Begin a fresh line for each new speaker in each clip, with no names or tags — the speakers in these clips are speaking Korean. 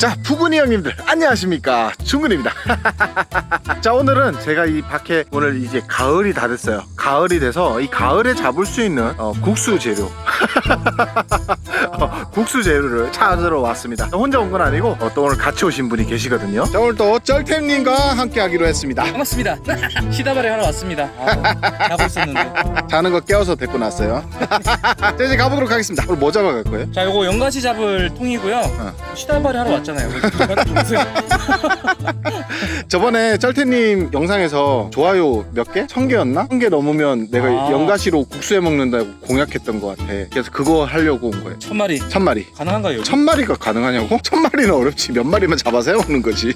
자 부근이 형님들 안녕하십니까? 중근입니다. 자 오늘은 제가 이 밖에 오늘 이제 가을이 다 됐어요. 가을이 돼서 이 가을에 잡을 수 있는 어, 국수 재료. 어, 국수 재료를 찾으러 왔습니다 혼자 온 건 아니고 어, 또 오늘 같이 오신 분이 계시거든요 자 오늘 또 쩔템님과 함께 하기로 했습니다
반갑습니다. 시다발에 하러 왔습니다. 아, 자고 있었는데.
자는 거 깨워서 데리고 났어요 자 이제 가보도록 하겠습니다 오늘 뭐 잡아갈 거예요?
자, 요거 연가시 잡을 통이고요.
어.
시다발에 하러 왔잖아요.
저번에 쩔태님 영상에서 좋아요 몇 개? 천 개였나? 천 개 넘으면 내가
아.
연가시로 국수 해 먹는다고 공약했던 것 같아. 그래서 그거 하려고 온 거예요.
천 마리
천 마리.
가능한가요?
천 마리가 가능하냐고? 천 마리는 어렵지. 몇 마리만 잡아서 해먹는 거지.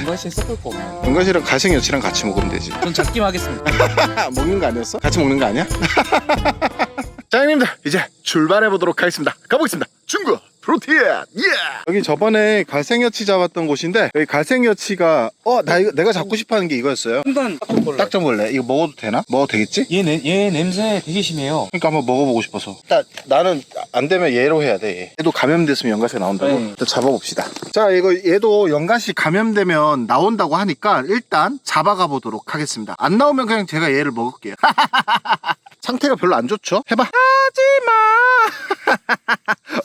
연가시에 섞을 거 없나요?
연가시랑 갈생여치랑 같이 먹으면 되지.
전 잡기만 하겠습니다.
먹는 거 아니었어? 같이 먹는 거 아니야? 자, 형님들 이제 출발해 보도록 하겠습니다. 가보겠습니다. 중국 프로티에 예! 여기 저번에 갈생여치 잡았던 곳인데 여기 갈생여치가 어 나 이거 내가 잡고 싶어하는 게 이거였어요.
순간 딱정벌레.
딱정벌레 이거 먹어도 되나? 먹어도 되겠지?
얘, 내, 얘 냄새 되게 심해요.
그러니까 한번 먹어보고 싶어서. 일단 나는 안 되면 얘로 해야 돼. 얘. 얘도 감염됐으면 연가시가 나온다고.
네.
일단 잡아봅시다. 자 이거 얘도 연가시 감염되면 나온다고 하니까 일단 잡아가 보도록 하겠습니다. 안 나오면 그냥 제가 얘를 먹을게요. 상태가 별로 안 좋죠? 해봐. 하지마.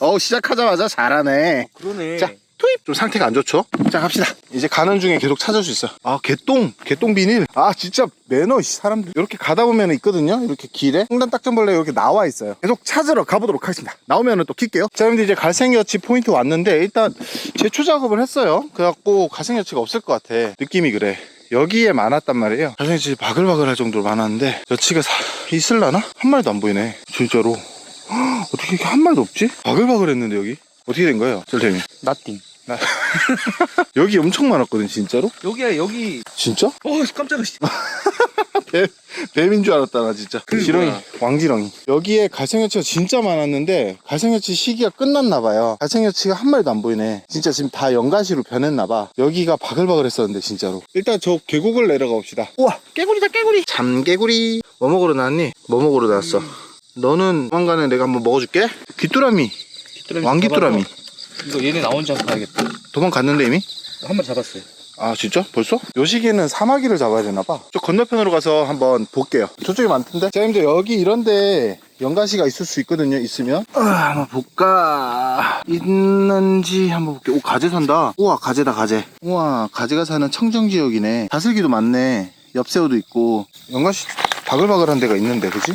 어 시작하자마자 잘하네.
그러네.
자, 투입! 좀 상태가 안 좋죠? 자, 갑시다. 이제 가는 중에 계속 찾을 수 있어. 아, 개똥! 개똥 비닐! 아, 진짜 매너, 이 사람들. 이렇게 가다 보면 있거든요? 이렇게 길에. 홍단 딱정벌레 이렇게 나와 있어요. 계속 찾으러 가보도록 하겠습니다. 나오면 또 킬게요. 자, 그럼 이제 갈색여치 포인트 왔는데, 일단 제초 작업을 했어요. 그래갖고 갈색여치가 없을 것 같아. 느낌이 그래. 여기에 많았단 말이에요. 갈색여치 바글바글 할 정도로 많았는데, 여치가 사- 있을라나? 한 마리도 안 보이네. 진짜로. 헉, 어떻게 이렇게 한 마리도 없지? 바글바글 했는데, 여기. 어떻게 된 거예요? 셀템이.
나띵.
여기 엄청 많았거든 진짜로?
여기야, 여기.
진짜?
어, 깜짝이야. 씨.
뱀, 뱀인 줄 알았다 나 진짜
그
지렁이
뭐야.
왕지렁이 여기에 갈색여치가 진짜 많았는데 갈색여치 시기가 끝났나 봐요 갈색여치가 한 마리도 안 보이네 진짜 지금 다 연가시로 변했나 봐 여기가 바글바글 했었는데 진짜로 일단 저 계곡을 내려가 봅시다 우와 깨구리다 깨구리 참깨구리 뭐 먹으러 나왔니? 뭐 먹으러 나왔어? 너는 조만간에 내가 한번 먹어줄게 귀뚜라미
귀뚜라미
왕귀뚜라미
이거 얘네 나온 지 가야겠다.
도망갔는데 이미?
한 마리 잡았어요.
아 진짜? 벌써? 요 시기에는 사마귀를 잡아야 되나봐 저 건너편으로 가서 한번 볼게요 저쪽에 많던데? 자 형님들 여기 이런데 연가시가 있을 수 있거든요 있으면 아, 한번 볼까 있는지 한번 볼게요 오 가재 산다 우와 가재다 가재 우와 가재가 사는 청정지역이네 다슬기도 많네 엽새우도 있고 연가시 바글바글한 데가 있는데 그지?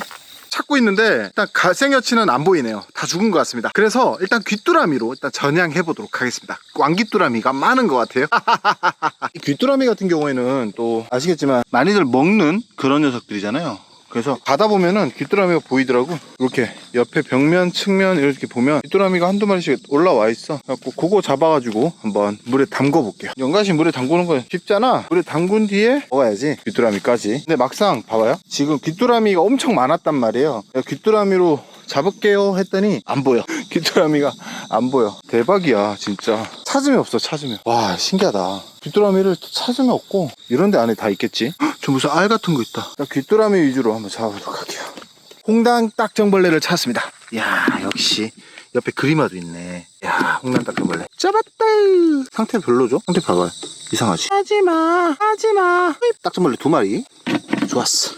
찾고 있는데 일단 갈생여치는 안 보이네요. 다 죽은 것 같습니다. 그래서 일단 귀뚜라미로 일단 전향해 보도록 하겠습니다. 왕귀뚜라미가 많은 것 같아요. 이 귀뚜라미 같은 경우에는 또 아시겠지만 많이들 먹는 그런 녀석들이잖아요. 그래서 가다 보면은 귀뚜라미가 보이더라고. 이렇게 옆에 벽면, 측면 이렇게 보면 귀뚜라미가 한두 마리씩 올라와 있어. 그래갖고 그거 잡아가지고 한번 물에 담궈 볼게요. 연가시 물에 담그는 거 쉽잖아. 물에 담근 뒤에 먹어야지 귀뚜라미까지. 근데 막상 봐봐요. 지금 귀뚜라미가 엄청 많았단 말이에요. 귀뚜라미로 잡을게요 했더니 안 보여. 귀뚜라미가 안 보여. 대박이야 진짜. 찾으면 없어 찾으면. 와 신기하다. 귀뚜라미를 찾으면 없고 이런 데 안에 다 있겠지. 헉, 저 무슨 알 같은 거 있다. 일단 귀뚜라미 위주로 한번 잡아보도록 할게요. 홍당 딱정벌레를 찾았습니다. 야 역시 옆에 그림화도 있네. 야 홍당 딱정벌레 잡았다. 상태 별로죠? 상태 봐봐요. 이상하지? 하지마 하지마. 딱정벌레 두 마리. 좋았어.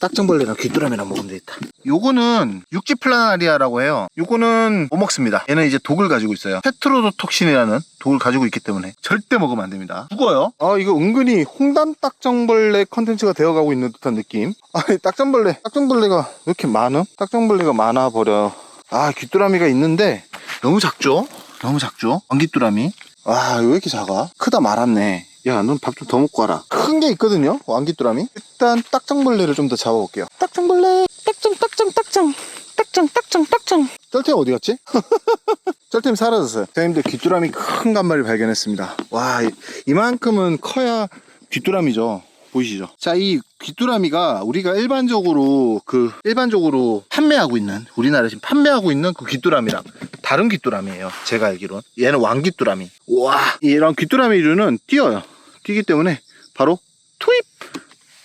딱정벌레랑 귀뚜라미랑 먹으면 되겠다. 요거는 육지플라나리아라고 해요. 요거는 못 먹습니다. 얘는 이제 독을 가지고 있어요. 테트로도톡신이라는 독을 가지고 있기 때문에 절대 먹으면 안 됩니다. 죽어요. 아 이거 은근히 홍단 딱정벌레 컨텐츠가 되어가고 있는 듯한 느낌. 아니 딱정벌레, 딱정벌레가 왜 이렇게 많음? 딱정벌레가 많아 버려. 아 귀뚜라미가 있는데 너무 작죠? 너무 작죠? 왕귀뚜라미. 와, 왜 이렇게 작아? 크다 말았네. 야, 넌 밥 좀 더 먹고 와라. 큰 게 있거든요, 왕귀뚜라미. 일단 딱정벌레를 좀 더 잡아볼게요. 딱정벌레, 딱정, 딱정, 딱정, 딱정, 딱정, 딱정. 쩔템 어디 갔지? 쩔템 사라졌어요. 선생님들 귀뚜라미 큰 간마리를 발견했습니다. 와, 이- 이만큼은 커야 귀뚜라미죠. 보이시죠? 자, 이 귀뚜라미가 우리가 일반적으로 그 일반적으로 판매하고 있는 우리나라에 지금 판매하고 있는 그 귀뚜라미랑 다른 귀뚜라미예요. 제가 알기론 얘는 왕귀뚜라미. 와, 이런 귀뚜라미류는 뛰어요. 뛰기 때문에 바로 투입.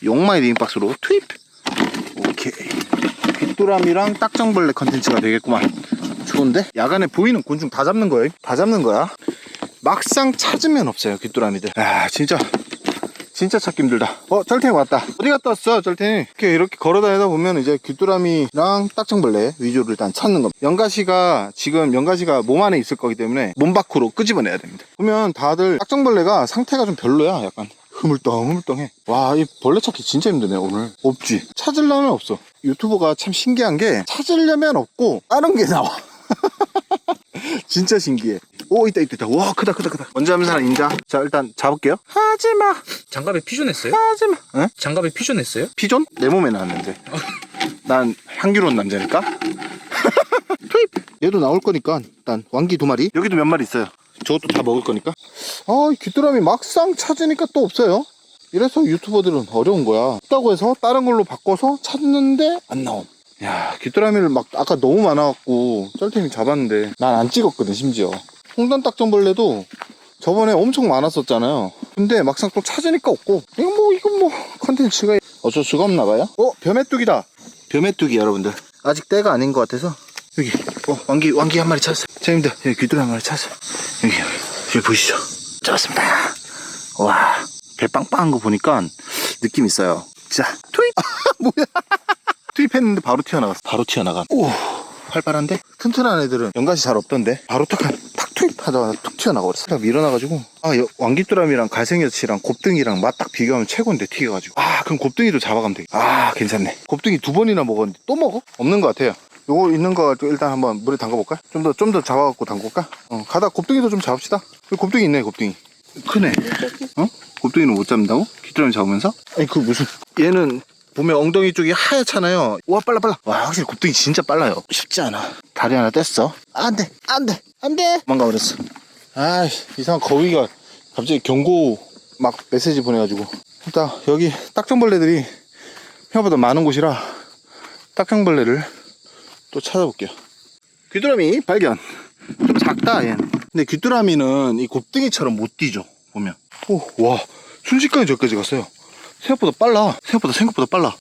용마이 링박스로 투입. 오케이. 귀뚜라미랑 딱정벌레 컨텐츠가 되겠구만. 좋은데? 야간에 보이는 곤충 다 잡는 거예요. 다 잡는 거야. 막상 찾으면 없어요, 귀뚜라미들. 아, 진짜. 진짜 찾기 힘들다. 어, 쩔탱이 왔다. 어디 갔다 왔어, 쩔탱이? 이렇게, 이렇게 걸어 다니다 보면 이제 귀뚜라미랑 딱정벌레 위주로 일단 찾는 겁니다. 연가시가, 지금 연가시가 몸 안에 있을 거기 때문에 몸 밖으로 끄집어내야 됩니다. 보면 다들 딱정벌레가 상태가 좀 별로야, 약간. 흐물덩, 흐물덩해. 와, 이 벌레 찾기 진짜 힘드네, 오늘. 없지. 찾으려면 없어. 유튜버가 참 신기한 게 찾으려면 없고 다른 게 나와. 진짜 신기해. 오, 있다, 있다, 있다. 와, 크다, 크다, 크다. 먼저 하면 사람 인자. 자, 일단 잡을게요. 하지마.
장갑에 피존했어요?
하지마. 응?
장갑에 피존했어요?
피존? 내 몸에 나왔는데. 난 향기로운 남자니까. 투입! 얘도 나올 거니까 일단 왕기 두 마리. 여기도 몇 마리 있어요. 저것도 다 먹을 거니까. 아, 이 귀뚜라미 막상 찾으니까 또 없어요. 이래서 유튜버들은 어려운 거야. 있다고 해서 다른 걸로 바꿔서 찾는데 안 나옴. 야, 귀뚜라미를 막 아까 너무 많아갖고 쩔템이 잡았는데 난 안 찍었거든 심지어. 홍단 딱정벌레도 저번에 엄청 많았었잖아요. 근데 막상 또 찾으니까 없고 이거 뭐 이거 뭐 컨텐츠가 어쩔 수가 없나 봐요. 어 벼메뚜기다. 벼메뚜기 여러분들 아직 때가 아닌 것 같아서 여기 어 왕기 왕기 한 마리 찾았어요. 재밌다. 여기 귀뚜라미 한 마리 찾았어요. 여기 여기, 보이시죠? 잡았습니다. 와배 빵빵한 거 보니까 느낌 있어요. 자 투입 뭐야? 투입했는데 바로 튀어나갔어. 바로 튀어나간. 오 활발한데 튼튼한 애들은 연가시 잘 없던데 바로 탁, 한- 탁 투입하다가 툭 튀어나가버렸어 딱 밀어나가지고 아 여- 왕기뚜라미랑 갈생여치랑 곱등이랑 맛 딱 비교하면 최고인데 튀겨가지고 아 그럼 곱등이도 잡아가면 되겠아 괜찮네 곱등이 두 번이나 먹었는데 또 먹어? 없는 것 같아요 요거 있는 거 일단 한번 물에 담가볼까? 좀 더 좀 더 잡아갖고 담글까? 어 가다 곱등이도 좀 잡읍시다 여기 곱등이 있네 곱등이 크네 어? 곱등이는 못 잡는다고? 귀뚜라미 잡으면서? 아니 그 무슨 얘는 보면 엉덩이 쪽이 하얗잖아요. 와 빨라 빨라. 와 확실히 곱등이 진짜 빨라요. 쉽지 않아. 다리 하나 뗐어. 안돼 안돼 안돼. 도망가 버렸어. 아 이상한 거위가 갑자기 경고 막 메시지 보내가지고 일단 여기 딱정벌레들이 생각보다 많은 곳이라 딱정벌레를 또 찾아볼게요. 귀뚜라미 발견. 좀 작다 얘는. 근데 귀뚜라미는 이 곱등이처럼 못 뛰죠 보면. 오와 순식간에 저기까지 갔어요. 생각보다 빨라. 생각보다 생각보다 빨라.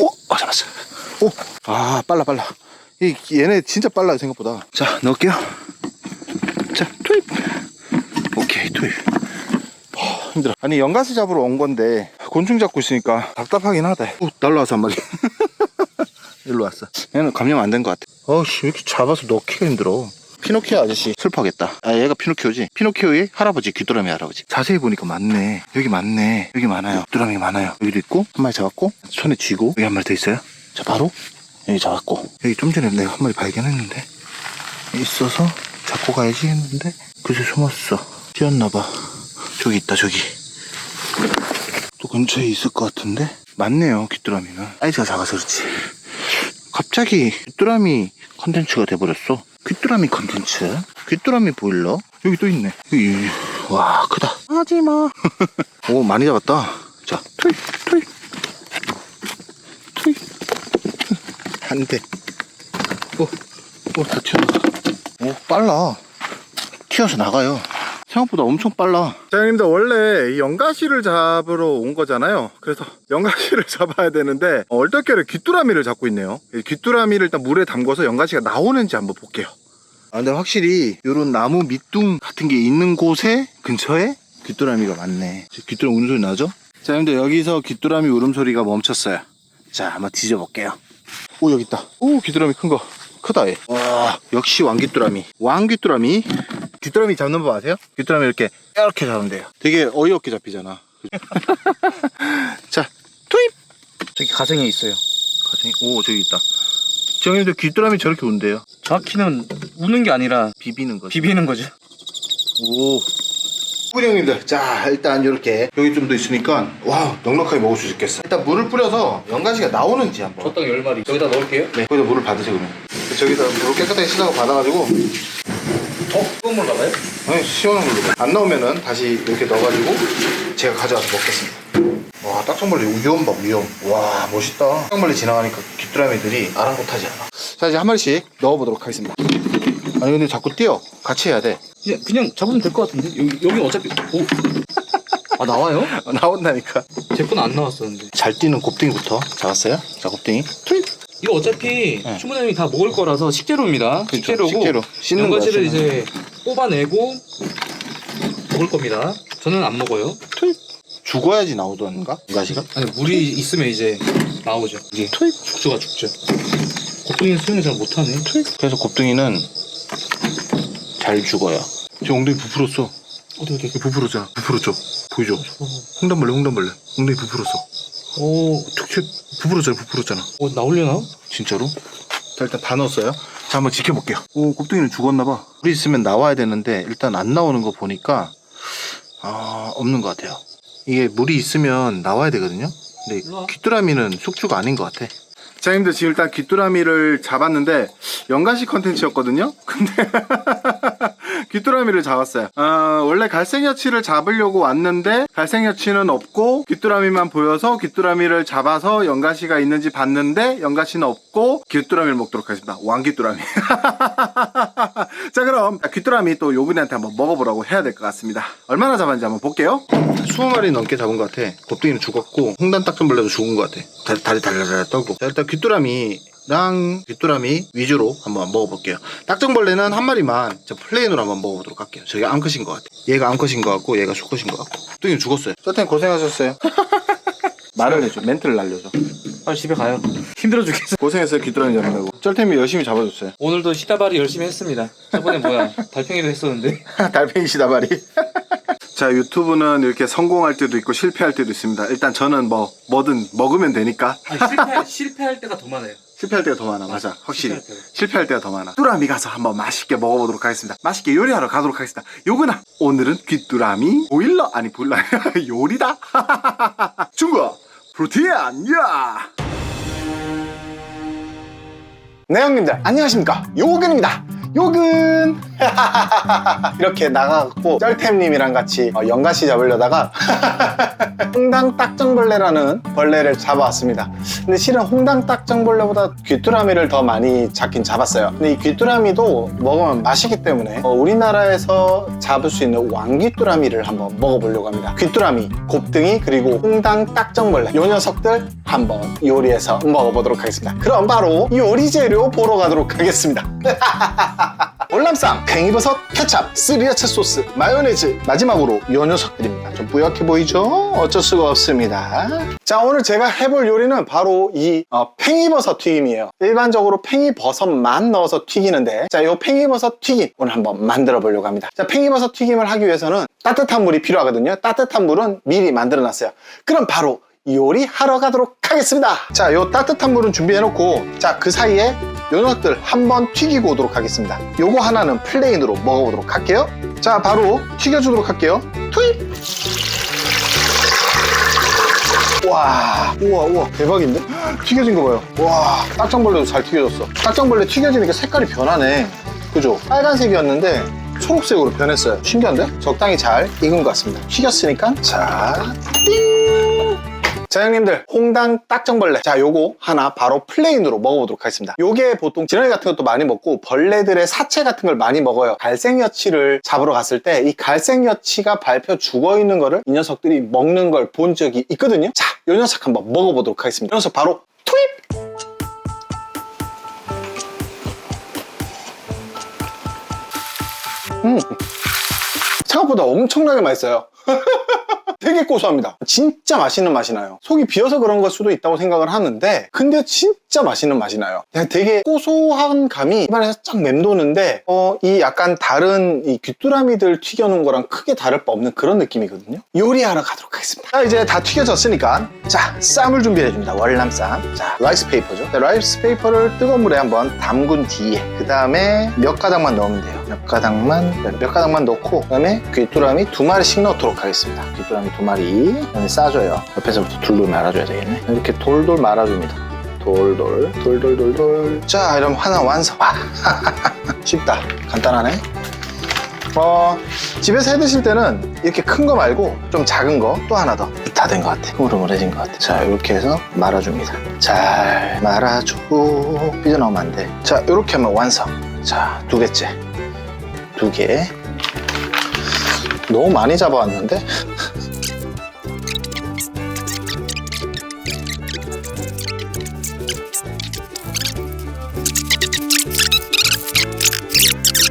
오, 아 잡았어. 오, 아 빨라 빨라. 이 얘네 진짜 빨라요 생각보다. 자 넣을게요. 자 투입. 오케이 투입. 하, 힘들어. 아니 연가시 잡으러 온 건데 곤충 잡고 있으니까 답답하긴 하다. 오 날라와서 한 마리. 일로 왔어. 얘는 감염 안 된 것 같아. 어씨 왜 이렇게 잡아서 넣기가 힘들어. 피노키오 아저씨 슬퍼하겠다. 아 얘가 피노키오지. 피노키오의 할아버지 귀뚜라미 할아버지. 자세히 보니까 많네. 여기 많네. 여기 많아요. 귀뚜라미 많아요. 여기도 있고 한 마리 잡았고 손에 쥐고 여기 한 마리 더 있어요. 자 바로 여기 잡았고 여기 좀 전에 내가 한 마리 발견했는데 있어서 잡고 가야지 했는데 그새 숨었어. 뛰었나봐. 저기 있다 저기. 또 근처에 있을 것 같은데 많네요 귀뚜라미는. 사이즈가 작아서 그렇지. 갑자기 귀뚜라미 컨텐츠가 돼버렸어. 귀뚜라미 컨텐츠. 귀뚜라미 보일러. 여기 또 있네. 여기, 여기. 와, 크다. 하지마. 오, 많이 잡았다. 자, 투입, 투입. 투입. 안 돼. 오, 오, 다 튀어나가. 오, 빨라. 튀어서 나가요. 생각보다 엄청 빨라. 자, 형님들, 원래 이 연가시를 잡으러 온 거잖아요. 그래서 연가시를 잡아야 되는데, 어, 얼떨결에 귀뚜라미를 잡고 있네요. 이 귀뚜라미를 일단 물에 담궈서 연가시가 나오는지 한번 볼게요. 아, 근데 확실히, 요런 나무 밑둥 같은 게 있는 곳에, 근처에 귀뚜라미가 많네. 귀뚜라미 울음소리 나죠? 자, 형님들, 여기서 귀뚜라미 울음소리가 멈췄어요. 자, 한번 뒤져볼게요. 오, 여기 있다. 오, 귀뚜라미 큰 거. 크다, 얘. 와, 역시 왕귀뚜라미. 왕귀뚜라미. 귀뚜라미 잡는 법 아세요? 귀뚜라미 이렇게, 이렇게 잡으면 돼요. 되게 어이없게 잡히잖아. 자, 투입!
저기 가생에 있어요.
가정이, 오, 저기 있다. 형님들 귀뚜라미 저렇게 운대요.
정확히는 우는 게 아니라
비비는 거지.
비비는 거죠.
오. 뿌리 형님들, 자, 일단 이렇게 여기 좀 더 있으니까, 와, 넉넉하게 먹을 수 있겠어. 일단 물을 뿌려서 연가시가 나오는지 한번.
저땅 10마리. 여기다 넣을게요.
네, 거기다 물을 받으세요, 그러면. 저기다 물을 깨끗하게 씻어서 받아가지고,
어? 뜨거운 물 나가요?
아니, 시원한 물로. 안 나오면은 다시 이렇게 넣어가지고, 제가 가져와서 먹겠습니다. 와, 딱정벌레 위험 봐, 위험. 와, 멋있다. 딱정벌레 지나가니까 귀뚜라미들이 아랑곳하지 않아. 자, 이제 한 마리씩 넣어보도록 하겠습니다. 아니, 근데 자꾸 뛰어. 같이 해야 돼.
그냥, 그냥 잡으면 될 것 같은데? 여기, 여기 어차피. 오. 아, 나와요?
나온다니까.
제 건 안 나왔었는데.
잘 뛰는 곱등이부터 잡았어요. 자, 곱등이. 투입.
이거 어차피
네.
주문형이 다 먹을 거라서 식재료입니다.
그렇죠,
식재료고
식재료. 씻는 거야,
연가시를
씻는
이제 뽑아내고 먹을 겁니다. 저는 안 먹어요.
죽어야지 나오던가? 연가시가?
아니 물이 있으면 이제 나오죠. 이게 죽조가 죽죠. 곱둥이는 수영을 잘 못하네.
그래서 곱둥이는 잘 죽어요. 저 엉덩이 부풀었어.
어디 어디.
부풀었잖아. 부풀었죠? 보이죠? 홍단벌레, 홍단벌레. 엉덩이 부풀었어.
오,
툭툭 부풀었잖아, 부풀었잖아.
어 나올려나?
진짜로? 자, 일단 다 넣었어요. 자, 한번 지켜볼게요. 오, 곱둥이는 죽었나봐. 물이 있으면 나와야 되는데, 일단 안 나오는 거 보니까, 아, 없는 것 같아요. 이게 물이 있으면 나와야 되거든요? 근데. 귀뚜라미는 숙주가 아닌 것 같아. 자, 형님들 지금 일단 귀뚜라미를 잡았는데, 연가시 컨텐츠였거든요? 근데, 귀뚜라미를 잡았어요. 아, 원래 갈색여치를 잡으려고 왔는데, 갈색여치는 없고, 귀뚜라미만 보여서 귀뚜라미를 잡아서 연가시가 있는지 봤는데, 연가시는 없고, 귀뚜라미를 먹도록 하겠습니다. 왕귀뚜라미. 자, 그럼, 귀뚜라미 또 요근이한테 한번 먹어보라고 해야 될 것 같습니다. 얼마나 잡았는지 한번 볼게요. 20마리 넘게 잡은 것 같아. 곱둥이는 죽었고, 홍단 딱정벌레도 죽은 것 같아. 다리, 다리 달달달 떨고. 자, 일단 귀뚜라미 랑 귀뚜라미 위주로 한번 먹어볼게요. 딱정벌레는 한 마리만 저 플레인으로 한번 먹어보도록 할게요. 저게 암컷인 것 같아. 얘가 암컷인 것 같고, 얘가 수컷인 것 같고. 곱둥이 죽었어요. 저땐 고생하셨어요. 말을 해줘. 멘트를 날려줘.
빨리 집에 가요. 힘들어 죽겠어.
고생했어요, 귀뚜라미 잡느라고. 쩔템이 열심히 잡아줬어요.
오늘도 시다발이 열심히 했습니다. 저번에 뭐야 달팽이도 했었는데.
달팽이 시다 말이. 자 유튜브는 이렇게 성공할 때도 있고 실패할 때도 있습니다. 일단 저는 뭐 뭐든 먹으면 되니까
아니, 실패 실패할 때가 더 많아요.
실패할 때가 더 많아. 맞아. 확실히
실패할 때가.
실패할 때가 더 많아. 뚜라미 가서 한번 맛있게 먹어보도록 하겠습니다. 맛있게 요리하러 가도록 하겠습니다. 요거나 오늘은 귀뚜라미 보일러 아니 보일러 아니라 요리다. 중국 프로틴 야. 네 형님들 안녕하십니까 요근입니다 요근 이렇게 나가갖고 쩔템님이랑 같이 어, 연가시 잡으려다가 홍당 딱정벌레라는 벌레를 잡아왔습니다. 근데 실은 홍당 딱정벌레보다 귀뚜라미를 더 많이 잡긴 잡았어요. 근데 이 귀뚜라미도 먹으면 맛있기 때문에 어, 우리나라에서 잡을 수 있는 왕귀뚜라미를 한번 먹어보려고 합니다. 귀뚜라미, 곱등이 그리고 홍당 딱정벌레. 요 녀석들 한번 요리해서 먹어보도록 하겠습니다. 그럼 바로 요리 재료 보러 가도록 하겠습니다 월남쌈, 팽이버섯, 케찹, 스리라차 소스, 마요네즈 마지막으로 요 녀석들입니다. 좀 뿌옇게 보이죠? 어쩔 수가 없습니다. 자 오늘 제가 해볼 요리는 바로 이 어, 팽이버섯 튀김이에요. 일반적으로 팽이버섯만 넣어서 튀기는데 자요 팽이버섯 튀김 오늘 한번 만들어 보려고 합니다. 자 팽이버섯 튀김을 하기 위해서는 따뜻한 물이 필요하거든요. 따뜻한 물은 미리 만들어 놨어요. 그럼 바로 요리하러 가도록 하겠습니다. 자 요 따뜻한 물은 준비해 놓고 자 그 사이에 요 녀석들 한번 튀기고 오도록 하겠습니다. 요거 하나는 플레인으로 먹어보도록 할게요. 자 바로 튀겨주도록 할게요. 투입! 와 우와 우와 대박인데? 튀겨진 거 봐요. 와 딱정벌레도 잘 튀겨졌어. 딱정벌레 튀겨지니까 색깔이 변하네. 그죠? 빨간색이었는데 초록색으로 변했어요. 신기한데? 적당히 잘 익은 것 같습니다. 튀겼으니까 자 자 형님들 홍당 딱정벌레. 자 요거 하나 바로 플레인으로 먹어보도록 하겠습니다. 요게 보통 지렁이 같은 것도 많이 먹고 벌레들의 사체 같은 걸 많이 먹어요. 갈색여치를 잡으러 갔을 때 이 갈색여치가 밟혀 죽어있는 거를 이 녀석들이 먹는 걸 본 적이 있거든요. 자요 녀석 한번 먹어보도록 하겠습니다. 이 녀석 바로 투입! 음 생각보다 엄청나게 맛있어요 되게 고소합니다. 진짜 맛있는 맛이 나요. 속이 비어서 그런 걸 수도 있다고 생각을 하는데, 근데 진짜 맛있는 맛이 나요. 되게 고소한 감이 입안에서 쫙 맴도는데, 어, 이 약간 다른 이 귀뚜라미들 튀겨놓은 거랑 크게 다를 바 없는 그런 느낌이거든요. 요리하러 가도록 하겠습니다. 자, 이제 다 튀겨졌으니까, 자, 쌈을 준비해줍니다. 월남쌈. 자, 라이스 페이퍼죠. 자, 라이스 페이퍼를 뜨거운 물에 한번 담근 뒤에, 그 다음에 몇 가닥만 넣으면 돼요. 몇 가닥만, 네, 몇 가닥만 넣고, 그 다음에 귀뚜라미 두 마리씩 넣도록 하겠습니다. 귀뚜라미 두 마리. 그다음에 싸줘요. 옆에서부터 둘둘 말아줘야 되겠네. 이렇게 돌돌 말아줍니다. 돌돌, 돌돌돌돌. 자, 이러면 하나 완성. 와, 쉽다. 간단하네. 어, 집에서 해 드실 때는 이렇게 큰 거 말고 좀 작은 거 또 하나 더. 다 된 것 같아. 흐물흐물해진 것 같아. 자, 이렇게 해서 말아줍니다. 잘 말아주고 삐져나오면 안 돼. 자, 이렇게 하면 완성. 자, 두 개째. 두 개. 너무 많이 잡아왔는데?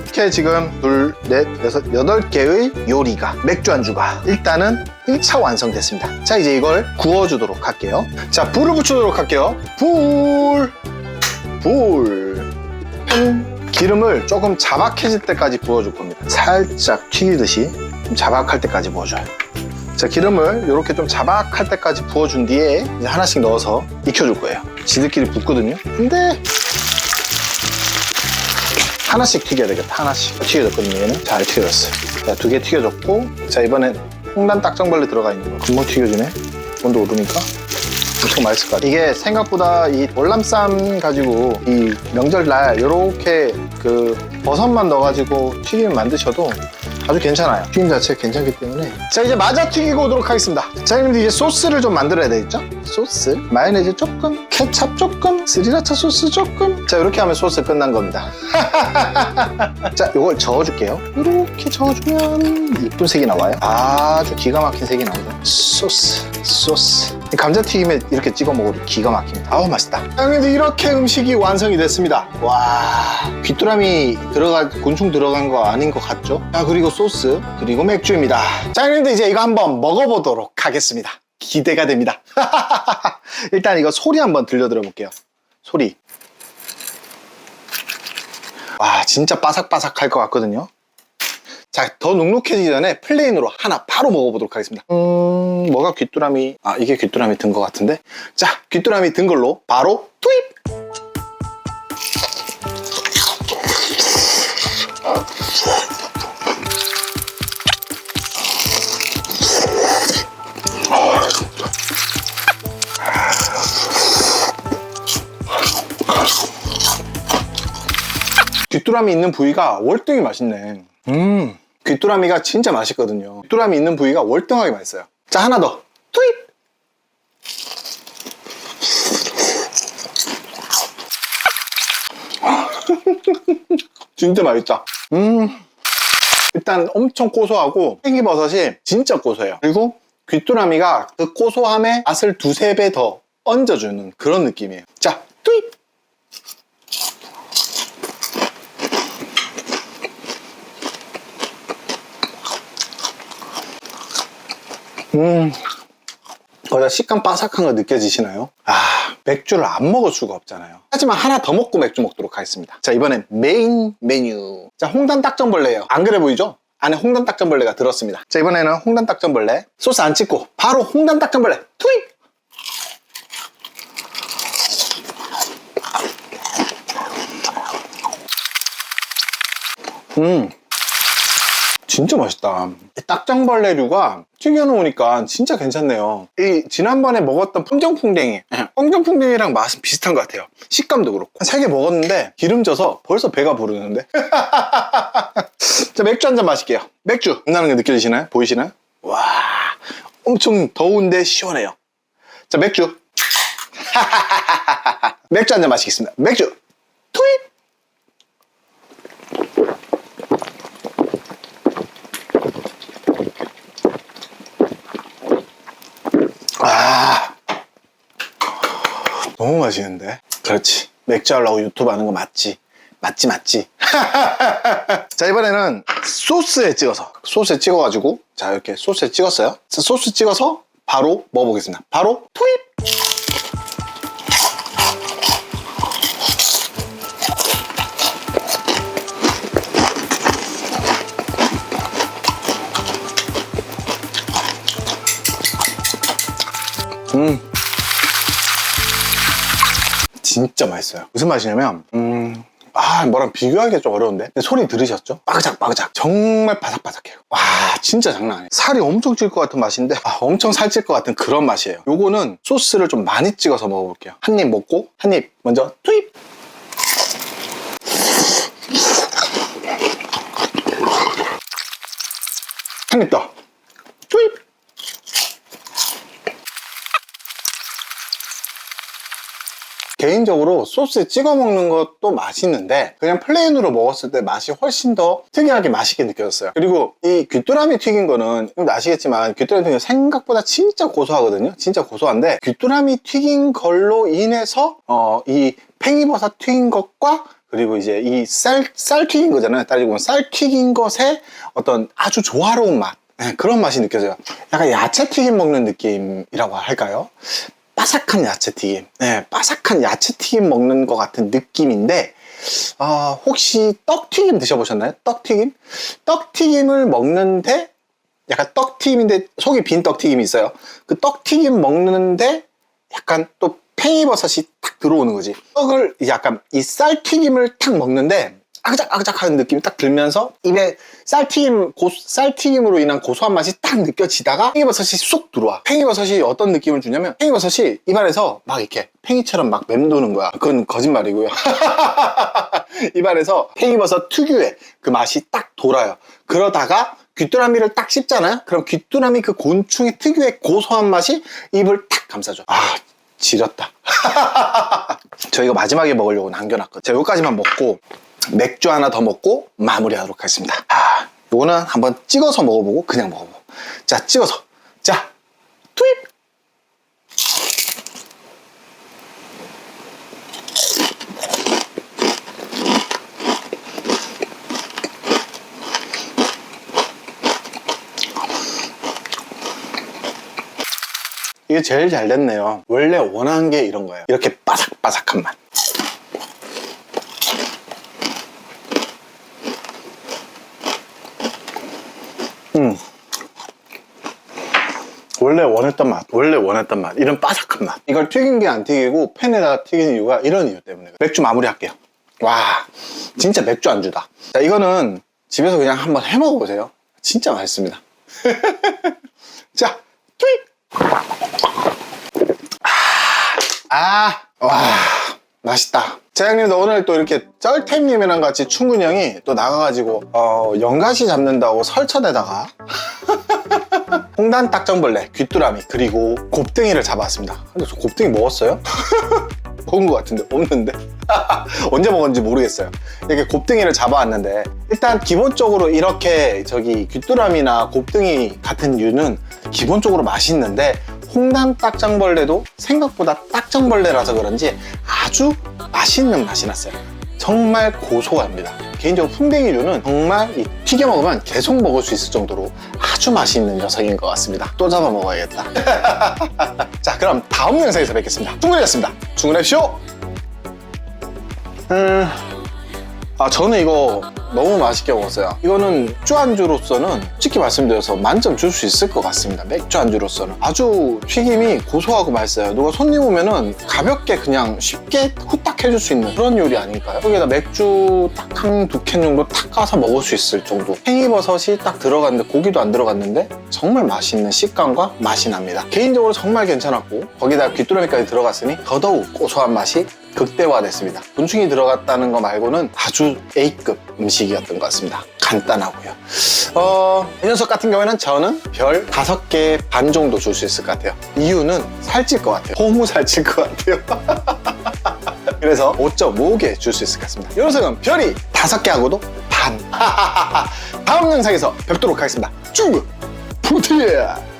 이렇게 지금 둘, 넷, 여섯, 여덟 개의 요리가 맥주 안주가 일단은 1차 완성됐습니다 자 이제 이걸 구워주도록 할게요 자 불을 붙이도록 할게요 불! 불! 기름을 조금 자박해질 때까지 구워줄 겁니다 살짝 튀기듯이 좀 자박할 때까지 부어줘요. 자 기름을 이렇게 좀 자박할 때까지 부어준 뒤에 이제 하나씩 넣어서 익혀줄 거예요. 지들끼리 붓거든요. 근데 하나씩 튀겨야 되겠다. 하나씩 튀겨졌거든요. 얘는 잘 튀겨졌어요. 자 두 개 튀겨졌고 자 이번엔 홍단 딱정벌레 들어가 있는 거 금방 튀겨지네. 온도 오르니까 엄청 맛있을 것 같아요. 이게 생각보다 이 월남쌈 가지고 이 명절날 이렇게 그 버섯만 넣어가지고 튀김 만드셔도 아주 괜찮아요. 튀김 자체가 괜찮기 때문에. 자, 이제 마저 튀기고 오도록 하겠습니다. 자, 그럼 이제 소스를 좀 만들어야 되겠죠? 소스. 마요네즈 조금, 케찹 조금, 스리라차 소스 조금. 자, 이렇게 하면 소스 끝난 겁니다. 자, 이걸 저어줄게요. 이렇게 저어주면 이쁜 색이 나와요. 아주 기가 막힌 색이 나오죠. 소스, 소스. 이 감자튀김에 이렇게 찍어 먹어도 기가 막힙니다. 아우, 맛있다. 자, 근데 이렇게 음식이 완성이 됐습니다. 와, 귀뚜라미 들어가, 곤충 들어간 거 아닌 것 같죠? 자, 그리고 소스, 그리고 맥주입니다. 자, 그런데 이제 이거 한번 먹어보도록 하겠습니다. 기대가 됩니다. 일단 이거 소리 한번 들려드려 볼게요. 소리. 와, 진짜 바삭바삭할 것 같거든요. 자, 더 눅눅해지기 전에 플레인으로 하나 바로 먹어보도록 하겠습니다. 음, 뭐가 귀뚜라미, 아, 이게 귀뚜라미 든 것 같은데. 자, 귀뚜라미 든 걸로 바로 투입! 귀뚜라미 있는 부위가 월등히 맛있네. 음, 귀뚜라미가 진짜 맛있거든요. 귀뚜라미 있는 부위가 월등하게 맛있어요. 자, 하나 더. 투입! 진짜 맛있다. 음, 일단 엄청 고소하고 팽이버섯이 진짜 고소해요. 그리고 귀뚜라미가 그 고소함에 맛을 두세 배 더 얹어주는 그런 느낌이에요. 자, 투입! 음, 거기다 식감 바삭한 거 느껴지시나요? 아, 맥주를 안 먹을 수가 없잖아요. 하지만 하나 더 먹고 맥주 먹도록 하겠습니다. 자, 이번엔 메인 메뉴. 자, 홍단 딱정벌레예요. 안 그래 보이죠? 안에 홍단 딱정벌레가 들었습니다. 자, 이번에는 홍단 딱정벌레. 소스 안 찍고 바로 홍단 딱정벌레 투입! 음, 진짜 맛있다. 이 딱정벌레류가 튀겨놓으니까 진짜 괜찮네요. 이 지난번에 먹었던 풍정풍뎅이, 풍정풍뎅이랑 맛은 비슷한 것 같아요. 식감도 그렇고. 세개 먹었는데 기름져서 벌써 배가 부르는데. 자 맥주 한 잔 마실게요. 맥주 나는 게 느껴지시나요? 보이시나요? 와, 엄청 더운데 시원해요. 자 맥주. 맥주 한 잔 마시겠습니다. 맥주. 투입. 너무 맛있는데? 그렇지. 맥주 하려고 유튜브 하는 거 맞지? 맞지 맞지? 자 이번에는 소스에 찍어서. 소스에 찍어가지고 자 이렇게 소스에 찍었어요. 자, 소스 찍어서 바로 먹어보겠습니다. 바로 투입! 음 진짜 맛있어요. 무슨 맛이냐면, 음, 아, 뭐랑 비교하기가 좀 어려운데. 소리 들으셨죠? 빠그작 빠그작. 정말 바삭바삭해요. 와, 진짜 장난 아니에요. 살이 엄청 찔 것 같은 맛인데, 아, 엄청 살찔 것 같은 그런 맛이에요. 요거는 소스를 좀 많이 찍어서 먹어볼게요. 한 입 먹고, 한 입 먼저 투입! 한 입 더. 투입! 개인적으로 소스에 찍어 먹는 것도 맛있는데 그냥 플레인으로 먹었을 때 맛이 훨씬 더 특이하게 맛있게 느껴졌어요 그리고 이 귀뚜라미 튀긴 거는 좀 아시겠지만 귀뚜라미 튀긴 거 생각보다 진짜 고소하거든요 진짜 고소한데 귀뚜라미 튀긴 걸로 인해서 어, 이 팽이버섯 튀긴 것과 그리고 이제 이 쌀, 쌀 튀긴 거잖아요. 따지고 보면 쌀 튀긴 것에 어떤 아주 조화로운 맛. 네, 그런 맛이 느껴져요. 약간 야채 튀김 먹는 느낌이라고 할까요? 바삭한 야채 튀김. 네, 바삭한 야채 튀김 먹는 것 같은 느낌인데, 아, 혹시 떡튀김 드셔보셨나요? 떡튀김? 떡튀김을 먹는데, 약간 떡튀김인데, 속이 빈 떡튀김이 있어요. 그 떡튀김 먹는데, 약간 또 팽이버섯이 탁 들어오는 거지. 떡을 약간 이 쌀튀김을 탁 먹는데, 아그작아그작 하는 느낌이 딱 들면서 입에 쌀튀김, 고, 쌀튀김으로 인한 고소한 맛이 딱 느껴지다가 팽이버섯이 쏙 들어와. 팽이버섯이 어떤 느낌을 주냐면 팽이버섯이 입안에서 막 이렇게 팽이처럼 막 맴도는 거야. 그건 거짓말이고요. 입안에서 팽이버섯 특유의 그 맛이 딱 돌아요. 그러다가 귀뚜라미를 딱 씹잖아요? 그럼 귀뚜라미 그 곤충의 특유의 고소한 맛이 입을 탁 감싸줘. 아, 지렸다. 저 이거 마지막에 먹으려고 남겨놨거든요. 자, 여기까지만 먹고 맥주 하나 더 먹고 마무리하도록 하겠습니다. 아, 요거는 한번 찍어서 먹어보고 그냥 먹어보고. 자, 찍어서. 자, 투입! 이게 제일 잘 됐네요. 원래 원하는 게 이런 거예요. 이렇게 바삭바삭한 맛. 음. 원래 원했던 맛, 원래 원했던 맛, 이런 바삭한 맛. 이걸 튀긴 게 안 튀기고 팬에다가 튀긴 이유가 이런 이유 때문에. 맥주 마무리 할게요. 와, 진짜 맥주 안주다. 자, 이거는 집에서 그냥 한번 해 먹어보세요. 진짜 맛있습니다. 자, 투입! 아, 와, 맛있다. 재장님도 오늘 또 이렇게 쩔템님이랑 같이 충근이 형이 또 나가가지고, 어, 연가시 잡는다고 설천에다가 홍단 딱정벌레, 귀뚜라미, 그리고 곱등이를 잡아왔습니다. 근데 저 곱등이 먹었어요? 먹은 것 같은데, 없는데? 언제 먹었는지 모르겠어요. 이렇게 곱등이를 잡아왔는데, 일단 기본적으로 이렇게 저기 귀뚜라미나 곱등이 같은 류는 기본적으로 맛있는데, 홍단 딱정벌레도 생각보다 딱정벌레라서 그런지 아주 맛있는 맛이 났어요. 정말 고소합니다. 개인적으로 풍뎅이류는 정말 이 튀겨 먹으면 계속 먹을 수 있을 정도로 아주 맛있는 녀석인 것 같습니다. 또 잡아 먹어야겠다. 자, 그럼 다음 영상에서 뵙겠습니다. 충분했습니다. 충분해쇼! 음, 아, 저는 이거 너무 맛있게 먹었어요. 이거는 맥주 안주로서는 솔직히 말씀드려서 만점 줄 수 있을 것 같습니다. 맥주 안주로서는. 아주 튀김이 고소하고 맛있어요. 누가 손님 오면은 가볍게 그냥 쉽게 후딱 해줄 수 있는 그런 요리 아닐까요? 여기다 맥주 딱 한 두 캔 정도 탁 까서 먹을 수 있을 정도. 팽이버섯이 딱 들어갔는데 고기도 안 들어갔는데 정말 맛있는 식감과 맛이 납니다. 개인적으로 정말 괜찮았고 거기다 귀뚜라미까지 들어갔으니 더더욱 고소한 맛이 극대화됐습니다. 곤충이 들어갔다는 거 말고는 아주 A급 음식 이었던 것 같습니다. 간단하고요. 어, 이 녀석 같은 경우에는 저는 별 다섯 개반 정도 줄 수 있을 것 같아요. 이유는 살찔 것 같아요. 너무 살찔 것 같아요. 그래서 5.5개 줄 수 있을 것 같습니다. 이 녀석은 별이 다섯 개 하고도 반. 다음 영상에서 뵙도록 하겠습니다. 쭉! 푸티야!